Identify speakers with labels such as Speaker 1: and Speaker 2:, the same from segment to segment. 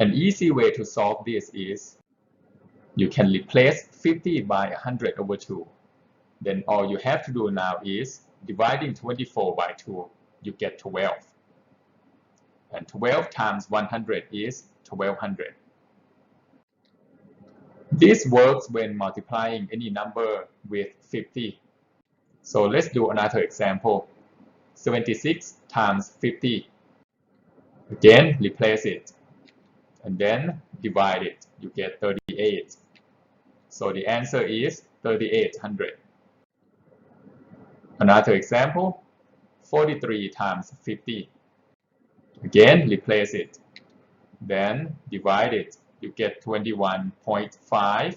Speaker 1: An easy way to solve this is you can replace 50 by 100 over 2. Then all you have to do now is dividing 24 by 2, you get 12. And 12 times 100 is 1200. This works when multiplying any number with 50. So let's do another example. 76 times 50. Again, replace it. And then divide it. You get 38. So the answer is 3800. Another example, 43 times 50. Again, replace it. Then divide it. You get 21.5.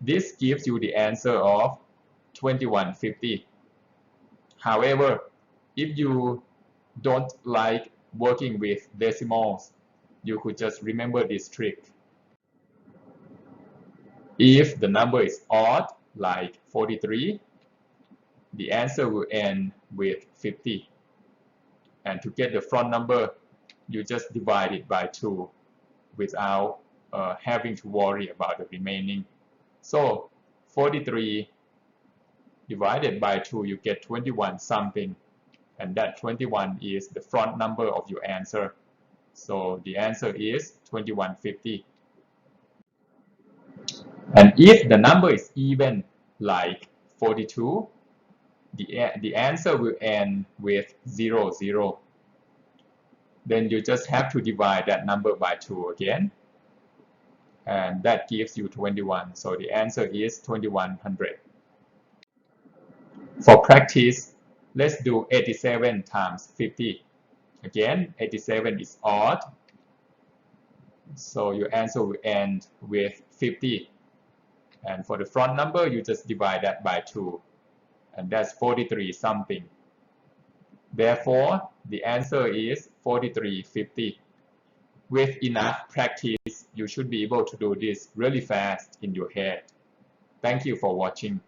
Speaker 1: This gives you the answer of 2150. However, if you don't like working with decimals, you could just remember this trick. If the number is odd, like 43, the answer will end with 50. And to get the front number, you just divide it by 2 without uh, having to worry about the remaining. So 43 divided by 2, you get 21 something. And that 21 is the front number of your answer. So the answer is 2150. And if the number is even, like 42, the, the answer will end with 0, 0. Then you just have to divide that number by 2 again. And that gives you 21. So the answer is 2100. For practice, let's do 87 times 50. Again, 87 is odd. So your answer will end with 50. And for the front number, you just divide that by 2. And that's 43 something. Therefore, the answer is 4350. With enough practice, you should be able to do this really fast in your head. Thank you for watching.